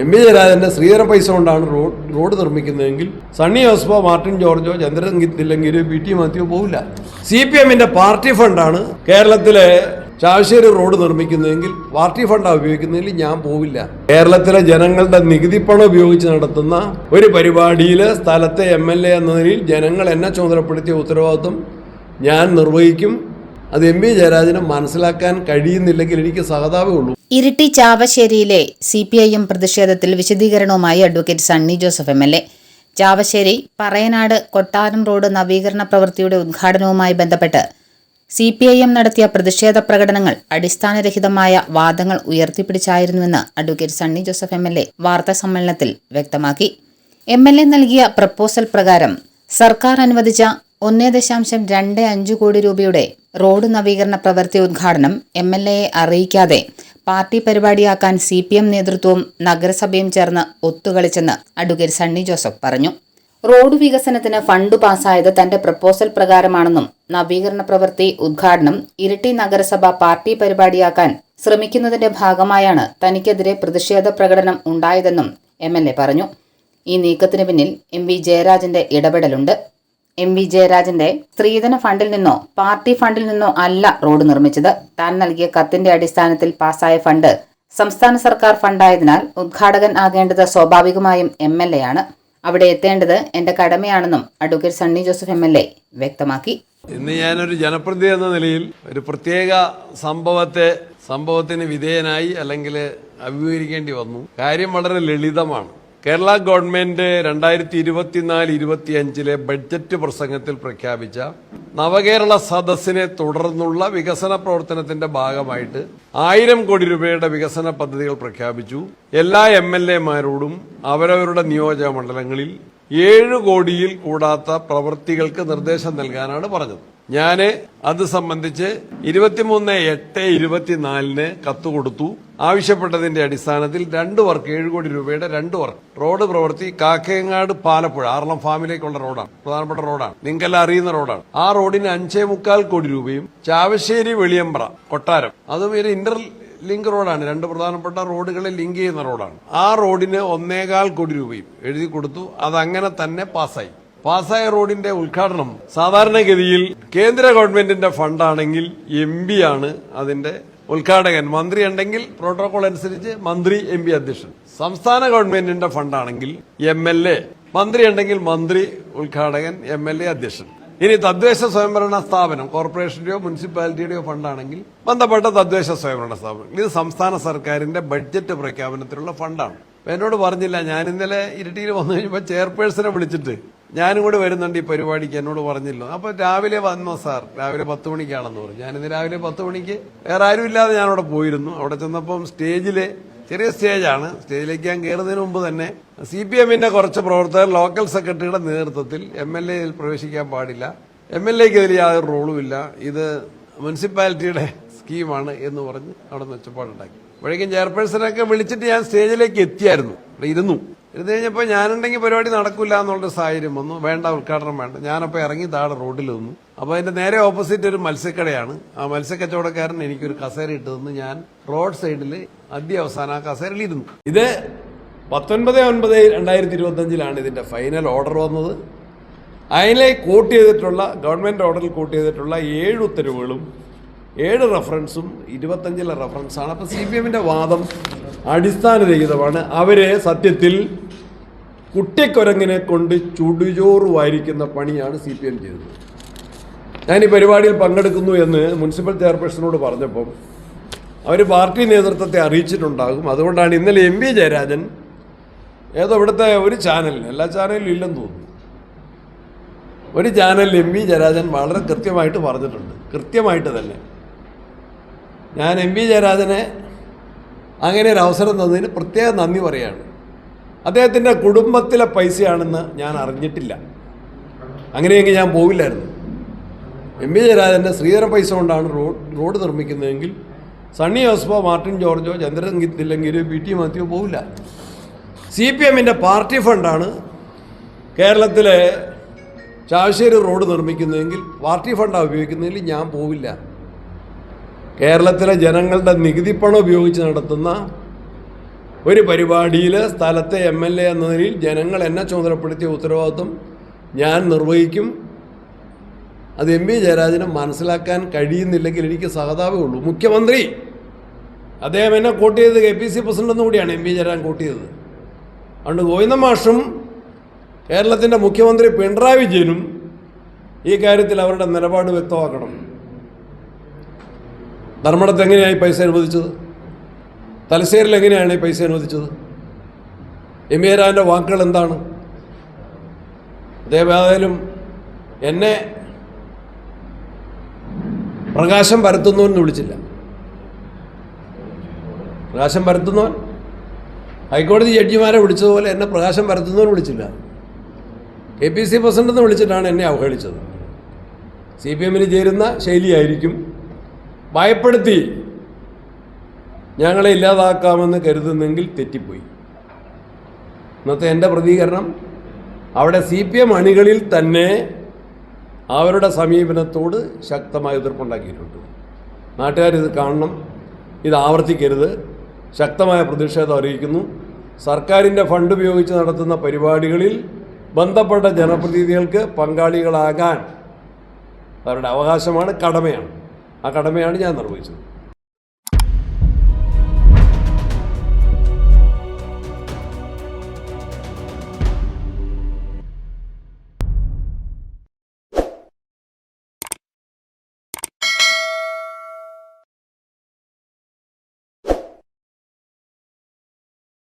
M V ജയരാജന്റെ ശ്രീധരൻ പൈസ കൊണ്ടാണ് റോഡ് റോഡ് നിർമ്മിക്കുന്നതെങ്കിൽ സണ്ണി ജോസഫോ മാർട്ടിൻ ജോർജോ ചന്ദ്രൻ തില്ലങ്കിരോ പി ടി മാത്യോ പോവില്ല. സി പി എമ്മിന്റെ പാർട്ടി ഫണ്ടാണ് കേരളത്തിലെ ചാവശ്ശേരി റോഡ് നിർമ്മിക്കുന്നതെങ്കിൽ പാർട്ടി ഫണ്ടാണ് ഉപയോഗിക്കുന്നതിൽ ഞാൻ പോവില്ല. കേരളത്തിലെ ജനങ്ങളുടെ നികുതി പണം ഉപയോഗിച്ച് നടത്തുന്ന ഒരു പരിപാടിയിൽ സ്ഥലത്തെ എം എൽ എ എന്ന നിലയിൽ ജനങ്ങൾ എന്നെ ചുമതലപ്പെടുത്തിയ ഉത്തരവാദിത്വം ഞാൻ നിർവഹിക്കും. അത് എം വി ജയരാജന് മനസ്സിലാക്കാൻ കഴിയുന്നില്ലെങ്കിൽ എനിക്ക് സഹതാപേ ഉള്ളൂ. ഇരിട്ടി ചാവശ്ശേരിയിലെ സി പി ഐ എം പ്രതിഷേധത്തിൽ വിശദീകരണവുമായി advocate Sunny Joseph M L A. Chavassery Parayanad Kottaram road നവീകരണ പ്രവൃത്തിയുടെ ഉദ്ഘാടനവുമായി ബന്ധപ്പെട്ട് സി പി ഐ എം നടത്തിയ പ്രതിഷേധ പ്രകടനങ്ങൾ അടിസ്ഥാനരഹിതമായ വാദങ്ങൾ ഉയർത്തിപ്പിടിച്ചായിരുന്നുവെന്ന് advocate Sunny Joseph M L A വാർത്താ സമ്മേളനത്തിൽ വ്യക്തമാക്കി. എം എൽ എ നൽകിയ പ്രപ്പോസൽ പ്രകാരം സർക്കാർ അനുവദിച്ച ഒന്നേ ദശാംശം രണ്ട് അഞ്ച് കോടി രൂപയുടെ റോഡ് നവീകരണ പ്രവൃത്തി ഉദ്ഘാടനം എം എൽ എയെ അറിയിക്കാതെ പാർട്ടി പരിപാടിയാക്കാൻ സി പി എം നേതൃത്വവും നഗരസഭയും ചേർന്ന് ഒത്തുകളിച്ചെന്ന് അഡ്വക്കേറ്റ് സണ്ണി ജോസഫ് പറഞ്ഞു. റോഡ് വികസനത്തിന് ഫണ്ട് പാസായത് തന്റെ പ്രപ്പോസൽ പ്രകാരമാണെന്നും നവീകരണ പ്രവൃത്തി ഉദ്ഘാടനം ഇരട്ടി നഗരസഭ പാർട്ടി പരിപാടിയാക്കാൻ ശ്രമിക്കുന്നതിന്റെ ഭാഗമായാണ് തനിക്കെതിരെ പ്രതിഷേധ പ്രകടനം ഉണ്ടായതെന്നും എം പറഞ്ഞു. ഈ നീക്കത്തിന് പിന്നിൽ എം വി ജയരാജന്റെ ഇടപെടലുണ്ട്. എം വി ജയരാജന്റെ സ്ത്രീധന ഫണ്ടിൽ നിന്നോ പാർട്ടി ഫണ്ടിൽ നിന്നോ അല്ല റോഡ് നിർമ്മിച്ചത്. താൻ നൽകിയ കത്തിന്റെ അടിസ്ഥാനത്തിൽ പാസായ ഫണ്ട് സംസ്ഥാന സർക്കാർ ഫണ്ടായതിനാൽ ഉദ്ഘാടകൻ ആകേണ്ടത് സ്വാഭാവികമായും എം എൽ എ ആണ്. അവിടെ എത്തേണ്ടത് എന്റെ കടമയാണെന്നും advocate Sunny Joseph M L A വ്യക്തമാക്കി. ഇന്ന് ഞാനൊരു ജനപ്രതി എന്ന നിലയിൽ ഒരു പ്രത്യേക സംഭവത്തെ സംഭവത്തിന് വിധേയനായി അല്ലെങ്കിൽ അഭിമുഖീകരിക്കേണ്ടി വന്നു. കാര്യം വളരെ ലളിതമാണ്. കേരള ഗവൺമെന്റ് രണ്ടായിരത്തി ഇരുപത്തിനാല് ഇരുപത്തിയഞ്ചിലെ ബഡ്ജറ്റ് പ്രസംഗത്തിൽ പ്രഖ്യാപിച്ച നവകേരള സദസ്സിനെ തുടർന്നുള്ള വികസന പ്രവർത്തനത്തിന്റെ ഭാഗമായിട്ട് ആയിരം കോടി രൂപയുടെ വികസന പദ്ധതികൾ പ്രഖ്യാപിച്ചു. എല്ലാ എം എൽ എമാരോടും അവരവരുടെ നിയോജക മണ്ഡലങ്ങളിൽ ഏഴ് കോടിയിൽ കൂടാത്ത പ്രവൃത്തികൾക്ക് നിർദ്ദേശം നൽകാനാണ് പറഞ്ഞത്. ഞാൻ അത് സംബന്ധിച്ച് ഇരുപത്തിമൂന്ന് എട്ട് ഇരുപത്തിനാലിന് കത്ത് കൊടുത്തു. ആവശ്യപ്പെട്ടതിന്റെ അടിസ്ഥാനത്തിൽ രണ്ട് വർക്ക് ഏഴ് കോടി രൂപയുടെ രണ്ട് വർക്ക്. റോഡ് പ്രവൃത്തി കാക്കയങ്ങാട് പാലപ്പുഴ ആറളം ഫാമിലേക്കുള്ള റോഡാണ് പ്രധാനപ്പെട്ട റോഡാണ്. നിങ്ങൾക്കെല്ലാം അറിയുന്ന റോഡാണ്. ആ റോഡിന് അഞ്ചേ മുക്കാൽ കോടി രൂപയും ചാവശ്ശേരി വെളിയമ്പ്ര കൊട്ടാരം. അതും ഒരു ഇന്റർ ലിങ്ക് റോഡാണ്. രണ്ട് പ്രധാനപ്പെട്ട റോഡുകളെ ലിങ്ക് ചെയ്യുന്ന റോഡാണ്. ആ റോഡിന് ഒന്നേകാൽ കോടി രൂപയും എഴുതി കൊടുത്തു. അതങ്ങനെ തന്നെ പാസ്സായി. പാസ്സായ റോഡിന്റെ ഉദ്ഘാടനം സാധാരണഗതിയിൽ കേന്ദ്ര ഗവൺമെന്റിന്റെ ഫണ്ടാണെങ്കിൽ എം പി ആണ് അതിന്റെ ഉദ്ഘാടകൻ. മന്ത്രി ഉണ്ടെങ്കിൽ പ്രോട്ടോകോൾ അനുസരിച്ച് മന്ത്രി എം പി അധ്യക്ഷൻ. സംസ്ഥാന ഗവൺമെന്റിന്റെ ഫണ്ടാണെങ്കിൽ എം എൽ എ. മന്ത്രി ഉണ്ടെങ്കിൽ മന്ത്രി ഉദ്ഘാടകൻ എം എൽ എ അധ്യക്ഷൻ. ഇനി തദ്ദേശ സ്വയംഭരണ സ്ഥാപനം കോർപ്പറേഷന്റെയോ മുനിസിപ്പാലിറ്റിയുടെയോ ഫണ്ടാണെങ്കിൽ ബന്ധപ്പെട്ട തദ്ദേശ സ്വയംഭരണ സ്ഥാപനം ഇത് സംസ്ഥാന സർക്കാരിന്റെ ബഡ്ജറ്റ് പ്രഖ്യാപനത്തിലുള്ള ഫണ്ടാണ്. എന്നോട് പറഞ്ഞില്ല ഞാൻ ഇന്നലെ ഇരട്ടിയിൽ വന്നു കഴിഞ്ഞപ്പോൾ ചെയർപേഴ്സണെ വിളിച്ചിട്ട് ഞാനും കൂടെ വരുന്നുണ്ട് ഈ പരിപാടിക്ക് എന്നോട് പറഞ്ഞില്ല. അപ്പൊ രാവിലെ വന്നോ സാർ? രാവിലെ പത്ത് മണിക്കാണെന്ന് പറഞ്ഞു. ഞാനിന്ന് രാവിലെ പത്ത് മണിക്ക് വേറെ ആരും ഇല്ലാതെ ഞാൻ അവിടെ പോയിരുന്നു. അവിടെ ചെന്നപ്പം സ്റ്റേജിൽ ചെറിയ സ്റ്റേജാണ്. സ്റ്റേജിലേക്ക് ഞാൻ കയറുന്നതിന് മുമ്പ് തന്നെ സി പി എമ്മിന്റെ കുറച്ച് പ്രവർത്തകർ ലോക്കൽ സെക്രട്ടറിയുടെ നേതൃത്വത്തിൽ എം എൽ എയിൽ പ്രവേശിക്കാൻ പാടില്ല. എം എൽ എക്ക് ഇതിൽ യാതൊരു റോളുമില്ല. ഇത് മുനിസിപ്പാലിറ്റിയുടെ സ്കീമാണ് എന്ന് പറഞ്ഞ് അവിടെ മെച്ചപ്പാടുണ്ടാക്കി. അപ്പോഴേക്കും ചെയർപേഴ്സണൊക്കെ വിളിച്ചിട്ട് ഞാൻ സ്റ്റേജിലേക്ക് എത്തിയായിരുന്നു. ഇരുന്നു. ഇരുന്ന് കഴിഞ്ഞപ്പോൾ ഞാനുണ്ടെങ്കിൽ പരിപാടി നടക്കില്ല എന്നുള്ളൊരു സാഹചര്യം വന്നു. വേണ്ട ഉദ്ഘാടനം വേണ്ട. ഞാനപ്പോൾ ഇറങ്ങി താഴെ റോഡിൽ നിന്നു. അപ്പോൾ അതിന്റെ നേരെ ഓപ്പോസിറ്റ് ഒരു മത്സ്യക്കടയാണ്. ആ മത്സ്യക്കച്ചവടക്കാരൻ എനിക്കൊരു കസേര ഇട്ട് തന്ന്. ഞാൻ റോഡ് സൈഡിൽ ആദ്യ അവസാനം ആ കസേരയിൽ ഇരുന്നു. ഇത് പത്തൊൻപത് ഒൻപത് രണ്ടായിരത്തി ഇരുപത്തഞ്ചിലാണ് ഇതിന്റെ ഫൈനൽ ഓർഡർ വന്നത്. അതിലെ കോട്ട് ചെയ്തിട്ടുള്ള ഗവൺമെന്റ് ഓർഡറിൽ കോട്ട് ചെയ്തിട്ടുള്ള ഏഴ് ഉത്തരവുകളും ഏഴ് റെഫറൻസും ഇരുപത്തഞ്ചിലെ റെഫറൻസാണ് അപ്പോൾ സി പി എമ്മിന്റെ വാദം അടിസ്ഥാനരഹിതമാണ്. അവരെ സത്യത്തിൽ കുട്ടിക്കൊരങ്ങിനെ കൊണ്ട് ചുടുചോറ് പണിയാണ് സി പി എം ചെയ്തത്. ഞാൻ ഈ പരിപാടിയിൽ പങ്കെടുക്കുന്നു എന്ന് മുനിസിപ്പൽ ചെയർപേഴ്സണോട് പറഞ്ഞപ്പം അവർ പാർട്ടി നേതൃത്വത്തെ അറിയിച്ചിട്ടുണ്ടാകും. അതുകൊണ്ടാണ് ഇന്നലെ എം വി ജയരാജൻ ഏതോ ഇവിടുത്തെ ഒരു ചാനലിന് എല്ലാ ചാനലിലും ഇല്ലെന്ന് തോന്നുന്നു. ഒരു ചാനലിൽ എം വി ജയരാജൻ വളരെ കൃത്യമായിട്ട് പറഞ്ഞിട്ടുണ്ട്. കൃത്യമായിട്ട് തന്നെ. ഞാൻ എം വി ജയരാജനെ അങ്ങനെ ഒരു അവസരം തന്നതിന് പ്രത്യേക നന്ദി പറയാണ്. അദ്ദേഹത്തിന്റെ കുടുംബത്തിലെ പൈസയാണെന്ന് ഞാൻ അറിഞ്ഞിട്ടില്ല. അങ്ങനെയെങ്കിൽ ഞാൻ പോവില്ലായിരുന്നു. എം വി ജയരാജന്റെ ശ്രീധരൻ പൈസ കൊണ്ടാണ് റോഡ് റോഡ് നിർമ്മിക്കുന്നതെങ്കിൽ സണ്ണി ജോസഫോ മാർട്ടിൻ ജോർജോ ചന്ദ്രൻ തില്ലങ്കിരോ പി ടി മാത്യോ പോവില്ല. സി പി എമ്മിന്റെ പാർട്ടി ഫണ്ടാണ് കേരളത്തിലെ ചാവശ്ശേരി റോഡ് നിർമ്മിക്കുന്നതെങ്കിൽ പാർട്ടി ഫണ്ടാണ് ഉപയോഗിക്കുന്നതെങ്കിൽ ഞാൻ പോവില്ല. കേരളത്തിലെ ജനങ്ങളുടെ നികുതി പണം ഉപയോഗിച്ച് നടത്തുന്ന ഒരു പരിപാടിയിൽ സ്ഥലത്തെ എം എൽ എ എന്ന നിലയിൽ ജനങ്ങൾ എന്നെ ചുമതലപ്പെടുത്തിയ ഉത്തരവാദിത്വം ഞാൻ നിർവഹിക്കും. അത് എം വി ജയരാജന് മനസ്സിലാക്കാൻ കഴിയുന്നില്ലെങ്കിൽ എനിക്ക് സഹതാപേ ഉള്ളൂ. മുഖ്യമന്ത്രി അദ്ദേഹം എന്നെ കോട്ട് ചെയ്തത് കെ പി സി പ്രസിഡന്റെന്ന് കൂടിയാണ് എം വി ജയരാജൻ കോട്ട് ചെയ്തത്. അതുകൊണ്ട് ഗോവിന്ദ മാഷും കേരളത്തിന്റെ മുഖ്യമന്ത്രി പിണറായി വിജയനും ഈ കാര്യത്തിൽ അവരുടെ നിലപാട് വ്യക്തമാക്കണം. ധർമ്മടത്ത് എങ്ങനെയായി പൈസ അനുവദിച്ചത്? തലശ്ശേരിൽ എങ്ങനെയാണ് ഈ പൈസ അനുവദിച്ചത്? എം എ രാജന്റെ വാക്കുകൾ എന്താണ്? ഏതായാലും എന്നെ പ്രകാശം എന്ന് വിളിച്ചില്ല. പ്രകാശം പരത്തുന്നവൻ ഹൈക്കോടതി ജഡ്ജിമാരെ വിളിച്ചതുപോലെ എന്നെ പ്രകാശം പരത്തുന്നവൻ വിളിച്ചില്ല. കെ പി സി പ്രസിഡന്റ് എന്ന് വിളിച്ചിട്ടാണ് എന്നെ അവഹേളിച്ചത്. സി പി എമ്മിന് ചേരുന്ന ശൈലിയായിരിക്കും ഭയപ്പെടുത്തി. ഞങ്ങളെ ഇല്ലാതാക്കാമെന്ന് കരുതുന്നെങ്കിൽ തെറ്റിപ്പോയി. ഇന്നത്തെ എന്റെ പ്രതികരണം അവിടെ സി പി എം അണികളിൽ തന്നെ അവരുടെ സമീപനത്തോട് ശക്തമായ എതിർപ്പുണ്ടാക്കിയിട്ടുണ്ട്. നാട്ടുകാരിത് കാണണം ഇത് ആവർത്തിക്കരുത് ശക്തമായ പ്രതിഷേധം അറിയിക്കുന്നു. സർക്കാരിന്റെ ഫണ്ട് ഉപയോഗിച്ച് നടത്തുന്ന പരിപാടികളിൽ ബന്ധപ്പെട്ട ജനപ്രതിനിധികൾക്ക് പങ്കാളികളാകാൻ അവരുടെ അവകാശമാണ് കടമയാണ്. ആ കടമയാണ് ഞാൻ നിർവഹിച്ചത്.